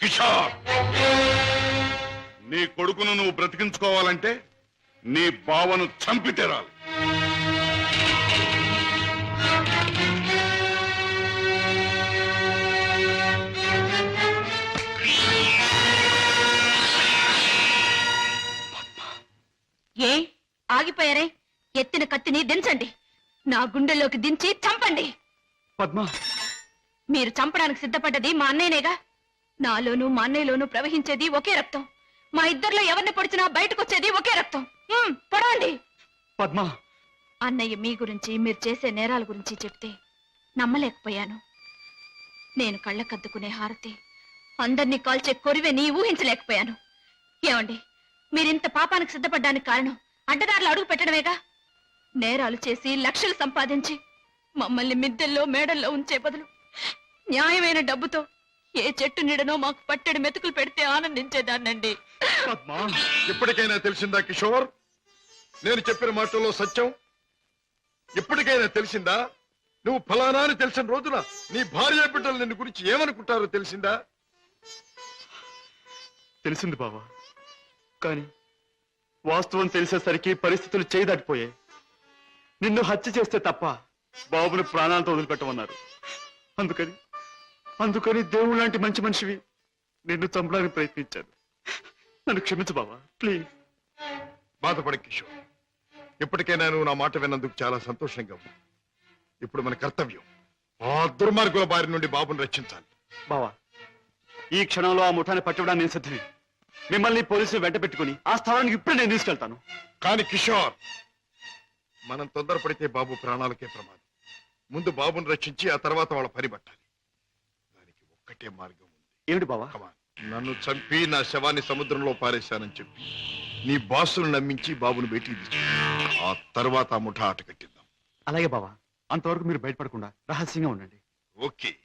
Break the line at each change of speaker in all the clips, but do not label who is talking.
కిషోర్! నీ కొడుకును నువ్వు బ్రతికించుకోవాలంటే నీ బావను చంపి తీరాలి
ఏ? ఆగిపోయారే? ఎత్తిన కత్తిని దించండి. నా గుండెల్లోకి దించి చంపండి.
పద్మ!
మీరు చంపడానికి సిద్ధపడ్డది మా అన్నయ్యనేగా? నాలోనూ మా అన్నయ్యలోనూ ప్రవహించేది ఒకే రక్తం. మా ఇద్దరిలో ఎవరిని పొడిచినా బయటకు వచ్చేది ఒకే రక్తం. పొడవండి.
పద్మ.
అన్నయ్య మీ గురించి మీరు చేసే నేరాల గురించి చెప్తే నమ్మలేకపోయాను. నేను కళ్ళకద్దుకునే హారతి అందరినీ కాల్చే కొరివెని ఊహించలేకపోయాను. ఏమండి మీరింత పాపానికి సిద్ధపడ్డానికి కారణం అడ్డదారులు అడుగు పెట్టడమేగా? నేరాలు చేసి లక్షలు సంపాదించి మమ్మల్ని మిద్దెల్లో మేడల్లో ఉంచే బదులు న్యాయమైన డబ్బుతో ఏ చెట్టు నీడనో మాకు పట్టెడు మెతుకులు పెడితే ఆనందించేదాన్నండి.
పద్మ
ఇప్పటికైనా తెలిసిందా కిషోర్? నేను చెప్పిన మాటల్లో సత్యం. ఇప్పటికైనా తెలిసిందా? నువ్వు ఫలానా అని తెలిసిన రోజున నీ భార్య బిడ్డలు నిన్ను గురించి ఏమనుకుంటారో తెలిసిందా?
తెలిసింది బావా. కానీ వాస్తవం తెలిసేసరికి పరిస్థితులు చేయి దాటిపోయాయి నిన్ను హత్య చేస్తే తప్ప బాబుని ప్రాణాలతో వదిలిపెట్టమన్నారు. అందుకని అందుకని దేవుడు లాంటి మంచి మనిషివి. నిన్ను చంపడానికి ప్రయత్నించాను. నన్ను క్షమించు బావా ప్లీజ్
బాధపడ కిషోర్ ఇప్పటికైనా నువ్వు నా మాట విన్నందుకు చాలా సంతోషంగా ఉంది. ఇప్పుడు మన కర్తవ్యం ఆ దుర్మార్గుల బారి నుండి బాబుని రక్షించాలి.
బావా ఈ క్షణంలో ఆ ముఠాన్ని పట్టుకోవడానికి నేను సిద్ధమే. మిమ్మల్ని పోలీసులు వెంట పెట్టుకుని ఆ స్థలానికి ఇప్పుడే నేను తీసుకెళ్తాను.
కానీ కిషోర్ మనం తొందరపడితే బాబు ప్రాణాలకే ప్రమాదం. ముందు బాబుని రక్షించి ఆ తర్వాత వాళ్ళ పని పట్టాలి. ఒక్కటే మార్గం ఉంది.
ఏమిటి బావా?
On. నన్ను చంపి నా శవాన్ని సముద్రంలో పారేశానని చెప్పి నీ బాసును నమ్మించి బాబును బయటికి తీసుకు ఆ తర్వాత ఆ ముఠా ఆట కట్టిద్దాం.
అలాగే బావా. అంతవరకు మీరు బయటపడకుండా రహస్యంగా ఉండండి.
ఓకే.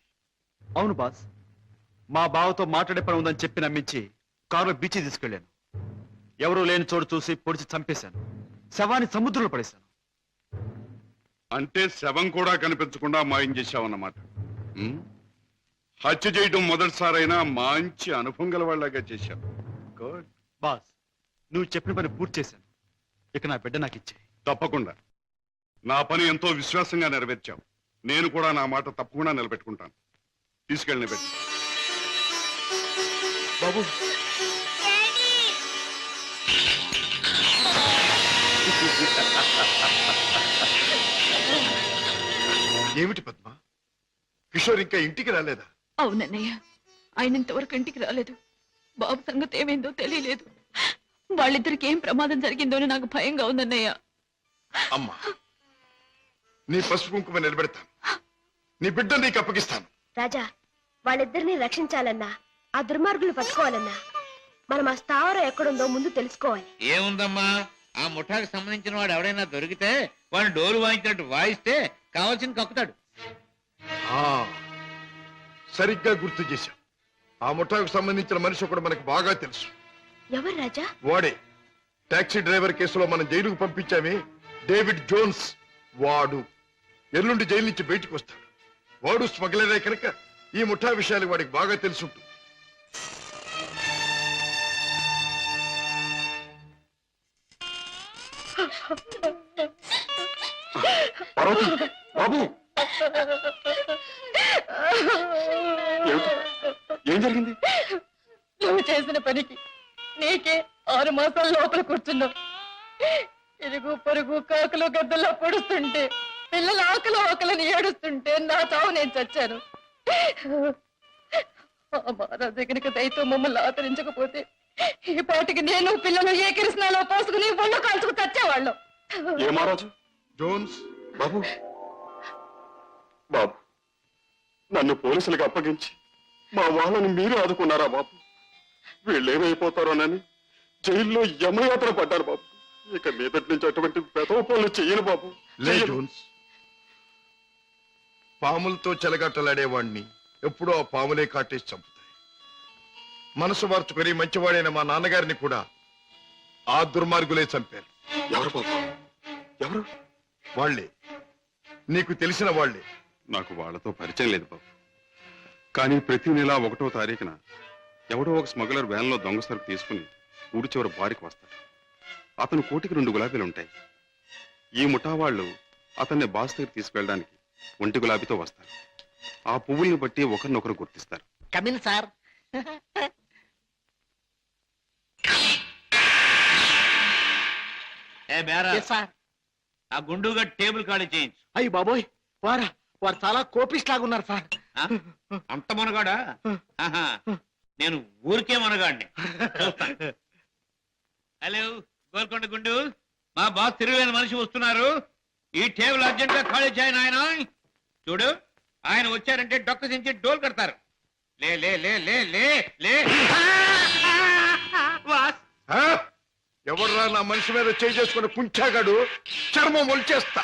అవును బాస్. మా బావతో మాట్లాడే పని ఉందని చెప్పి నమ్మించి కారులో బీచ్ తీసుకెళ్ళాను ఎవరూ లేని చోటు చూసి పొడిచి చంపేశాను. శవాన్ని సముద్రంలో పడేశాను.
అంటే శవం కూడా కనిపించకుండా మాయం చేశావన్నమాట. ఉమ్? హత్య చేయడం మొదటిసారైనా మంచి అనుభవం గల వాళ్ళగా గుడ్.
బాస్ నువ్వు చెప్పిన పని పూర్తి చేశాను. ఇక నా బిడ్డ నాకు ఇచ్చే
తప్పకుండా. నా పని ఎంతో విశ్వాసంగా నెరవేర్చావు. నేను కూడా నా మాట తప్పకుండా నిలబెట్టుకుంటాను. తీసుకెళ్ళి పెట్టి.
బాబు.
ఏమిటి పద్మ? కిషోర్ ఇంకా ఇంటికి రాలేదా?
అవునన్నయ్య ఆయన ఇంతవరకు ఇంటికి రాలేదు. బాబు సంగతి ఏమైందో తెలియలేదు. వాళ్ళిద్దరికి ఏం ప్రమాదం జరిగిందో నాకు భయంగా ఉందన్నయ్య
అమ్మా నీ పసుపు కుంకుమ నిలబెడతాను. నీ బిడ్డ నీకు అప్పగిస్తాను.
రాజా వాళ్ళిద్దరిని రక్షించాలన్నా ఆ దుర్మార్గులు పట్టుకోవాలన్నా మనం ఆ స్థావరం ఎక్కడుందో ముందు తెలుసుకోవాలి.
ఏముందమ్మా? ఆ ముఠాకి సంబంధించిన వాడు ఎవడైనా దొరికితే వాడిని డోలు వాయించినట్టు వాయిస్తే కావాల్సింది కక్కుతాడు.
ఆ సరిగ్గా గుర్తు చేశాం ఆ ముఠాకు సంబంధించిన మనిషి ఒకడు మనకు బాగా తెలుసు.
ఎవరు రాజా?
వాడే. టాక్సీ డ్రైవర్ కేసులో మనం జైలుకు పంపించామే డేవిడ్ జోన్స్. వాడు ఎల్లుండి జైలు నుంచి బయటకు వస్తాడు. వాడు స్మగ్లరే కనుక ఈ ముఠా విషయాలు వాడికి బాగా తెలుసుంటుంది.
పార్వతి బాబు? ఏం జరిగింది?
నువ్వు చేసిన పనికి నీకే ఆరు మాసాల లోపల కూర్చున్నావు. ఇరుగు పొరుగు కాకులు గద్దల్లో పొడుస్తుంటే పిల్లల ఆకలి ఆకలిని ఏడుస్తుంటే నా చావు నేను చచ్చాను. మహారాజు దగ్గరికి దయతో మమ్మల్ని ఆదరించకపోతే ఈ పాటికి నేను పిల్లలు ఏ కిరసనాలో పోసుకుని ఒళ్ళు కాల్చుకు చచ్చేవాళ్ళం.
ఏ మహారాజు?
జోన్స్.
బాబు. బాబు. నన్ను పోలీసులకు అప్పగించి మా వాళ్ళని మీరు ఆదుకున్నారా బాబు? వీళ్ళు ఏమైపోతారోనని జైల్లో యమయాత్ర పడ్డారు బాబు. ఇక మీదటి నుంచి అటువంటి పెదవ పనులు చెయ్యను బాబు.
లే
చెయ్యను.
జోన్స్. పాములతో చెలగట్టలాడేవాణ్ణి ఎప్పుడో ఆ పాములే కాటేసి చంపుతాయి. మనసు మార్చుకొని మంచివాడైన మా నాన్నగారిని కూడా ఆ దుర్మార్గులే చంపారు.
ఎవరు బాబు? ఎవరు?
వాళ్ళే. నీకు తెలిసిన వాళ్ళే.
నాకు వాళ్ళతో పరిచయం లేదు బాబు. కానీ ప్రతి నెల ఒకటో తారీఖున ఎవడో ఒక స్మగ్లర్ వ్యాన్లో దొంగ సరుకు తీసుకుని ఊడి చివరి బారికి వస్తాడు. అతను కోటికి రెండు గులాబీలు ఉంటాయి. ఈ ముఠా వాళ్ళు అతన్ని బాస్ దగ్గర తీసుకెళ్ళడానికి ఒంటి గులాబీతో వస్తారు. ఆ పువ్వుల్ని బట్టి ఒకరినొకరు గుర్తిస్తారు.
కమిన్ సార్ ఏ బేరా?
సార్
ఆ గుండుగా టేబుల్ ఖాళీ చేయించు.
అయ్యి బాబోయ్ వారా. వారు చాలా కోపిస్ట్ లాగున్నారు సార్.
ఆ? అంత మనగాడా? ఆహా. నేను ఊరికే మనగాడిని. చూస్తా. హలో గోల్కొండ గుండు. మా బాస్ తిరుగులేని మనిషి వస్తున్నారు. ఈ టేబుల్ అర్జెంట్గా ఖాళీ చేయను ఆయన. చూడు ఆయన వచ్చారంటే డొక్క దించి డోల్ కడతారు. లే లే లే లే లే లే. బాస్.
నా మనిషి మీద చేయి చేసుకుని కుంచాగాడు? చర్మం ఒలిచేస్తా.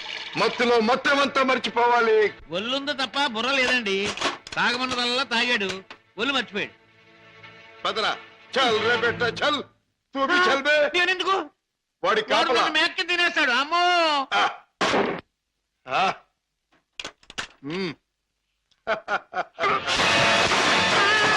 మత్తులో మొత్తమంతా మర్చిపోవాలి.
ఒళ్ళుంది తప్ప బుర్ర లేదండి. తాగమన్నదల్లా తాగాడు. ఒళ్ళు మర్చిపోయాడు.
పదరా. చల్ రే బెట్ట చల్. తూ భీ చల్ బే
నేనెందుకు?
వాడి
వాడు
కాపలా.
నన్ను మేక్కి తినేస్తాడు. అమ్మో!
ఆ. ఆ. మ్మ్. ఆ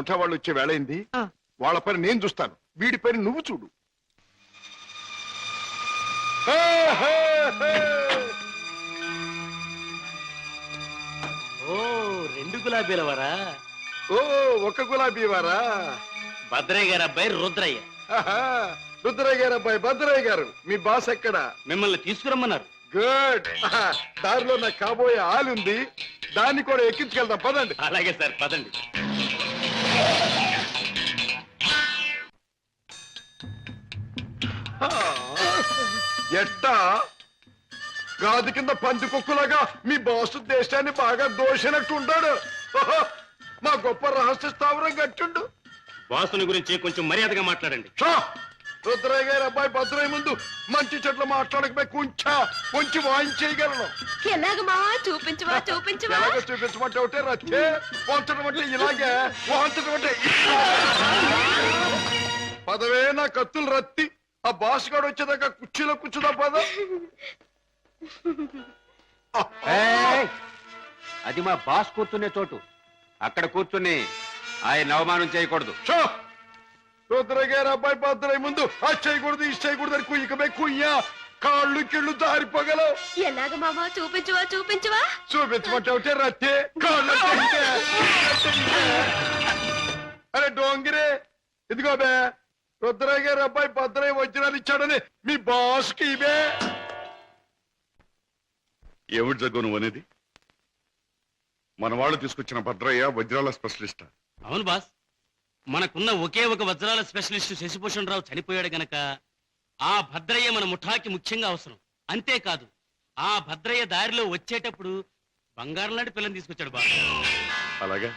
ముఠా వాళ్ళు వచ్చే వేళైంది వాళ్ళ పని నేను చూస్తాను. వీడి పని నువ్వు చూడు.
ఓ రెండు గులాబీల వరా?
ఓ ఒక గులాబీ వారా?
భద్రయ్య గారి అబ్బాయి రుద్రయ్య.
ఆహా, రుద్రయ్య గారు అబ్బాయి భద్రయ్య గారు. మీ బాస్ ఎక్కడ?
మిమ్మల్ని తీసుకురమ్మన్నారు.
గుడ్. ఆహా, దారిలో నాకు కాబోయే ఆలుంది. దాన్ని కూడా ఎక్కించుకెళ్దాం. పదండి.
అలాగే సార్ పదండి.
ఎట్టా? గాది కింద పంది కుక్కులాగా మీ బాసు దేశాన్ని బాగా దోషినట్టు ఉంటాడు మా గొప్ప రహస్య స్థావరం కట్టుండు
బాసుని గురించి కొంచెం మర్యాదగా మాట్లాడండి!
రుద్రయ్య గారి అబ్బాయి భద్రయ్య ముందు మంచి చెట్లు మాట్లాడకపోయి కొంచెం కొంచెం వాయించేయగలను
ఎలాగ మావా చూపించవా చూపించవా?
ఎలాగ చూపించమంటే ఒకటే రచ్చే వంచడం అంటే ఇలాగే వాంచడం అంటే ఇలా. పదవే నా కత్తులు రత్తి ఆ బాస్ గాడు వచ్చేదాకా కుర్చీలో కూర్చుదా పద.
అది మా బాస్ కూర్చునే చోటు. అక్కడ కూర్చుని ఆయన అవమానం చేయకూడదు.
షో! రుద్రయ్య గారి అబ్బాయి భద్రయ్య ముందు అది చేయకూడదు ఇది చేయకూడదు అని కుయ్యకమే కుయ్యా. కాళ్ళు కిళ్ళు జారిపోగలవు
ఎలాగ మావా? చూపించవా చూపించవా?
చూపించమంటే ఒకటే రత్తే? కాళ్ళు. అరే డోంగిరే ఇదిగో బే రుద్రయ్య గారి అబ్బాయి భద్రయ్య వజ్రాలు ఇచ్చాడని మీ బాస్కి ఇవే.
ఏమిటి జగ్గు నువ్వు అనేది? మన వాళ్ళు తీసుకొచ్చిన భద్రయ్య వజ్రాల స్పెషలిస్ట్.
అవును బాస్. మనకున్న ఒకే ఒక వజ్రాల స్పెషలిస్ట్ శశిభూషణ్ రావు చనిపోయాడు గనక ఆ భద్రయ్య మన ముఠాకి ముఖ్యంగా అవసరం. అంతేకాదు ఆ భద్రయ్య దారిలో వచ్చేటప్పుడు బంగారం లాంటి పిల్లని తీసుకొచ్చాడు బాబు.
అలాగా?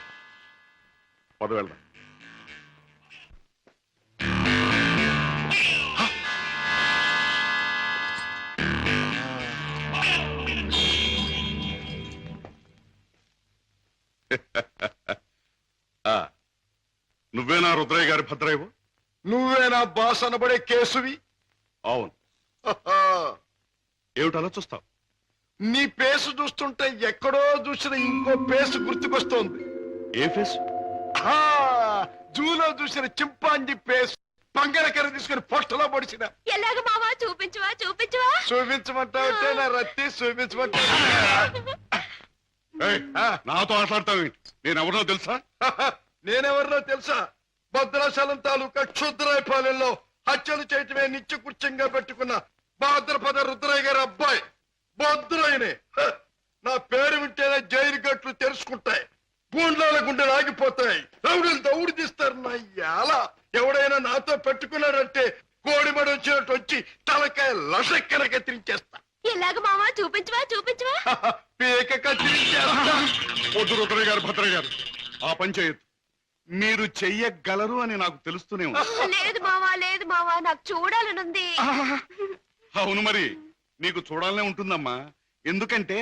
Ha ha ha. నువ్వేనా రుద్రయ్య గారి భద్రయ్యవు?
నువ్వే నా బాస్ అనబడే కేసువి
అవును.
హహా.
ఏమిటి అలా చూస్తావు?
నీ పేసు చూస్తుంటే ఎక్కడో చూసిన ఇంకో పేసు గుర్తుకొస్తోంది.
ఏ ఫేస్
ఆ, జూలో చూసిన చింపాంజీ పేసు. పంగరకర తీసుకుని పొట్టలో పొడిచిన.
ఎలాగ మావా? చూపించవా? చూపించవా?
చూపించమంటావంటే నా రత్తి చూపించమంటా
నాతో మాట్లాడతావేంటి నేను ఎవరినో తెలుసా?
నేనెవరినో తెలుసా? భద్రాచలం తాలూకా క్షుద్రాయపాలెంలో హత్యలు చేయటమే నిత్య కృత్యంగా పెట్టుకున్న భాద్రపద రుద్రయ్య గారి అబ్బాయి. భద్రయ్యనే! నా పేరు వింటేనే జైలు గట్లు తెరుచుకుంటాయి. గుండెలు ఆగిపోతాయి. రౌడీలు దౌడు తీస్తారు నా యాల ఎవడైనా నాతో పెట్టుకున్నాడంటే కోడిమడి వచ్చినట్టు వచ్చి తలకాయ లసక్కన కత్తిరించేస్తా.
ఎలాగ మావా? చూపించవా? చూపించవా!
పీక కత్తిరించేస్తా.
వద్దు రుద్రయ్య గారు భద్రయ్య గారు. ఆ పని చేయొద్దు. మీరు చెయ్యగలరు అని నాకు తెలుస్తూనే ఉంది.
లేదు మావా లేదు మావా నాకు చూడాలనుంది
అవును మరి నీకు చూడాలనే ఉంటుందమ్మా. ఎందుకంటే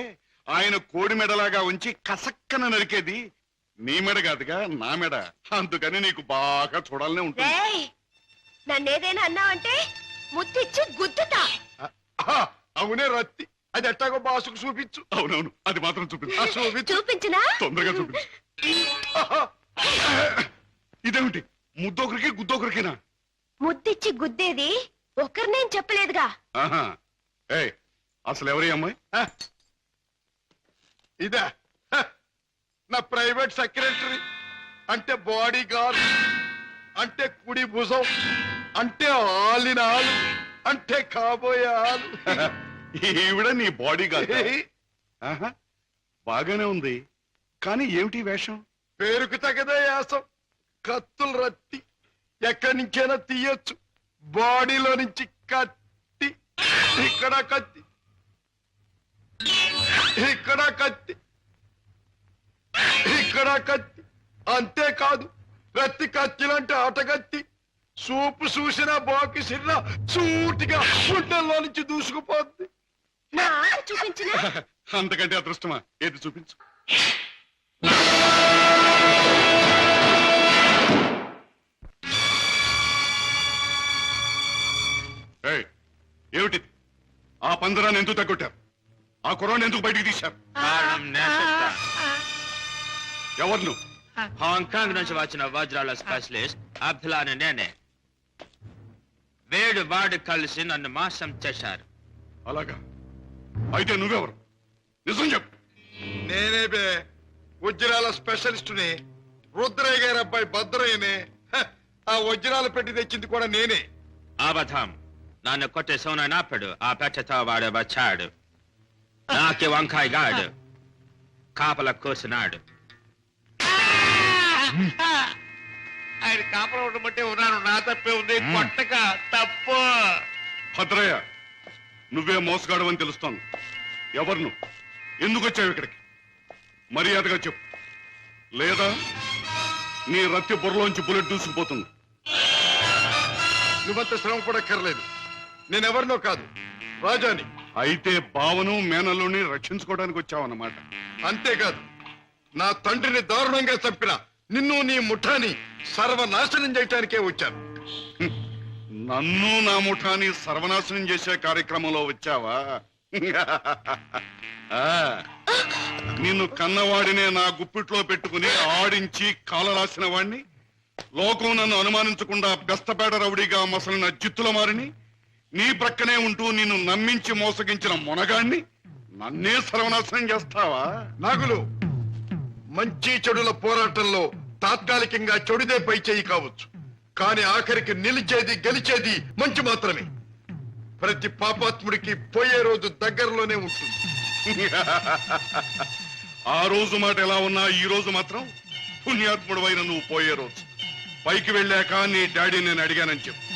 ఆయన కోడి మెడలాగా ఉంచి కసక్కన నరికేది నీ మెడ కాదుగా నా మెడ. అందుకని నీకు బాగా చూడాలనే ఉంటుంది.
రేయ్ నన్నేదైనా అన్నావంటే ముద్దిచ్చి గుద్దుతా.
ఆహా! అవునే రత్తి. అది ఎట్టాగో బాసుకు చూపించు.
అవునవును అది మాత్రం చూపించు
చూపించు.
చూపించనా?
తొందరగా చూపించు.
ఆహా!
ఇదేమిటి? ముద్దొకరికి గుద్దొకరికినా?
ముద్దిచ్చి గుద్దేది ఒకరినేం చెప్పలేదుగా.
ఏయ్ అసలు ఎవరి అమ్మాయి!
ఇదా! నా ప్రైవేట్ సెక్రటరీ. అంటే బాడీ గార్డ్ అంటే కుడి భుజం అంటే ఆలిన ఆలు అంటే కాబోయే ఆలు.
ఈవిడ నీ బాడీ గార్డ్ బాగానే ఉంది. కానీ ఏమిటి వేషం?
పేరుకు తగదే యాసం. కత్తులు రత్తి ఎక్కడి నుంచైనా తీయొచ్చు. బాడీలో నుంచి కత్తి ఇక్కడ కత్తి ఇక్కడ కత్తి ఇక్కడ కత్తి అంతేకాదు కత్తి కత్తిలంటే ఆటగత్తి సూపు చూసిన బాకి సిన్న సూటిగా గుండెల్లో నుంచి దూసుకుపోద్ది.
నా ఆట చూపించనా?
అంతకంటే అదృష్టమా? ఏది చూపించు. ఏమిటిది? ఆ పందరాన్ని ఎందుకు తగ్గొట్టారు? ఆ కుర్రాన్ని ఎందుకు బయటికి తీశారు?
కారణం నేను చెప్తాను
ఎవరు నువ్వు
హాంకాంగ్ నుంచి వచ్చిన వజ్రాల స్పెషలిస్ట్ అబ్దుల్లాని నేనే. వేడు వాడు కలిసి నన్ను మోసం చేశారు.
అలాగా? అయితే నువ్వెవరు? నిజం చెప్పు.
నేనే బే. వజ్రాల స్పెషలిస్టుని రుద్రయ్య గారి అబ్బాయి భద్రయ్యనే. హ, ఆ వజ్రాలు పెట్టి తెచ్చింది కూడా నేనే.
అబద్ధం. నన్ను కొట్టే సోనప్పుడు ఆ పెట్టతో వాడు వచ్చాడు. నాకి వంకాయ గాడు. కాపల కూసినాడు. ఆయన కాపలా ఉండమంటే ఉన్నాను. నా తప్పే ఉంది. కొట్టక తప్పు.
భద్రయ్య నువ్వే మోసగాడవని తెలుస్తోంది ఎవరు నువ్వు ఎందుకు వచ్చావు ఇక్కడికి? మర్యాదగా చెప్పు. లేదా నీ రత్తి బుర్రలోంచి బుల్లెట్ దూసుకుపోతుంది.
నువ్వంత శ్రమ పడక్కర్లేదు నేనెవరినో కాదు రాజాని.
అయితే బావను మేనల్లుని రక్షించుకోవడానికి వచ్చావన్నమాట.
అంతేకాదు నా తండ్రిని దారుణంగా చంపిన నిన్ను నీ ముఠాని సర్వనాశనం చేయటానికే వచ్చాను.
నన్ను నా ముఠాని సర్వనాశనం చేసే కార్యక్రమంలో వచ్చావా? ఆ, నిన్ను కన్నవాడినే నా గుప్పిట్లో పెట్టుకుని ఆడించి కాలరాసిన వాణ్ణి లోకం నన్ను అనుమానించకుండా బెస్తపేట రౌడీగా మసలిన జిత్తుల మారిని నీ ప్రక్కనే ఉంటూ నిన్ను నమ్మించి మోసగించిన మొనగాణ్ణి నన్నే సర్వనాశనం చేస్తావా?
నాగులు మంచి చెడుల పోరాటంలో తాత్కాలికంగా చెడుదే పై చేయి కావచ్చు. కానీ ఆఖరికి నిలిచేది గెలిచేది మంచి మాత్రమే. ప్రతి పాపాత్ముడికి పోయే రోజు దగ్గరలోనే ఉంటుంది.
ఆ రోజు మాట ఎలా ఉన్నా ఈ రోజు మాత్రం పుణ్యాత్ముడు నువ్వు పోయే రోజు. పైకి వెళ్ళాక నీ డాడీ నేను అడిగానని చెప్పు.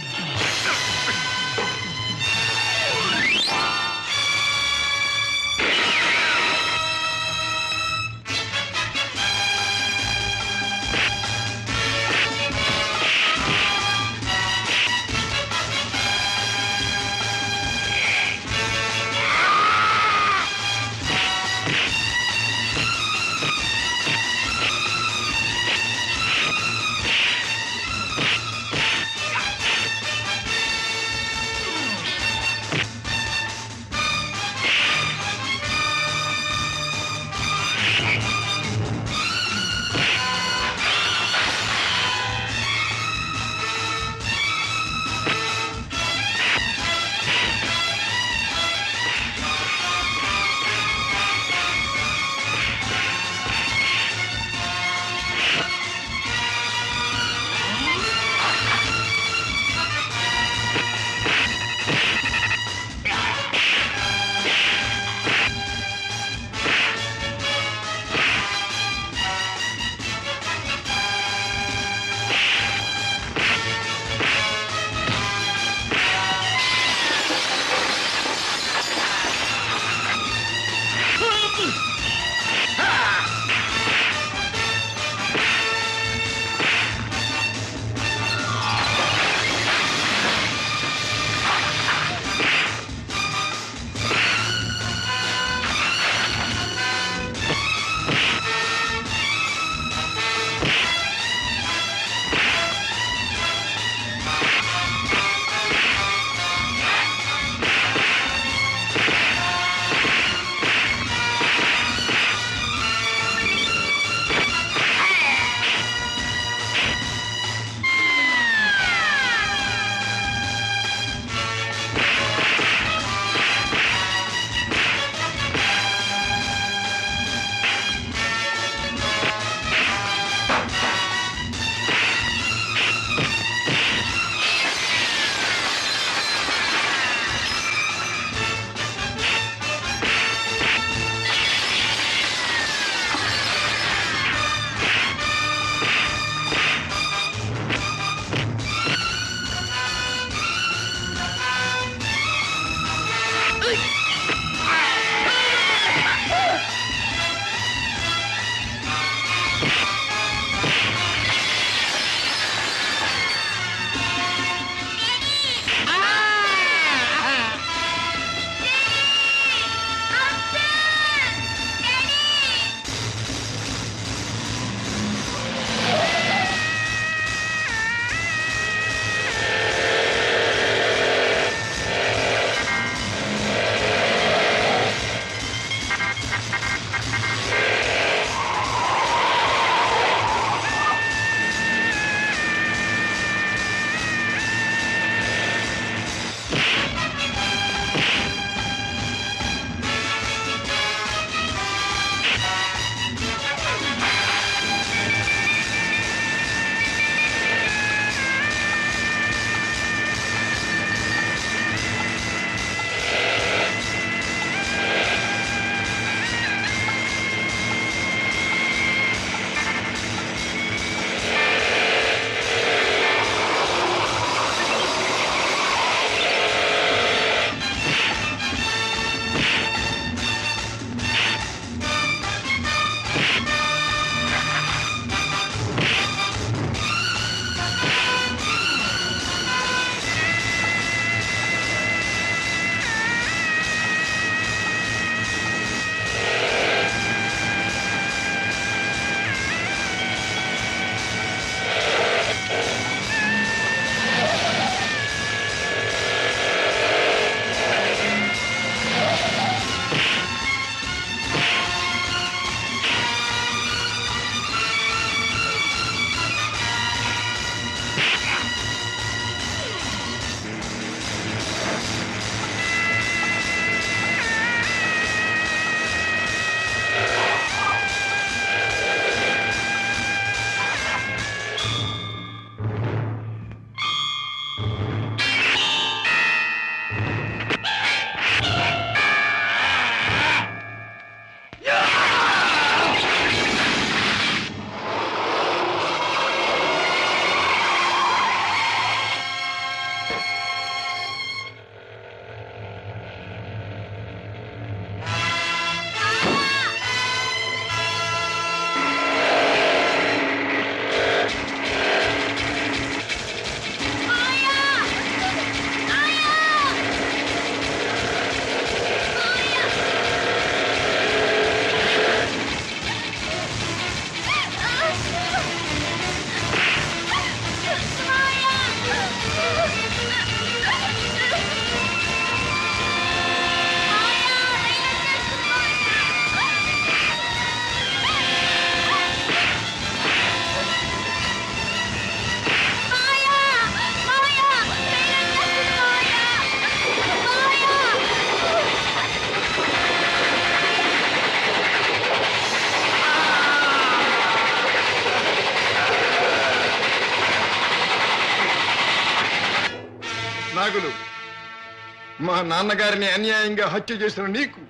నాన్నగారిని అన్యాయంగా హత్య చేసిన నీకు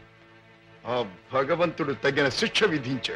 ఆ భగవంతుడు తగిన శిక్ష విధించాడు.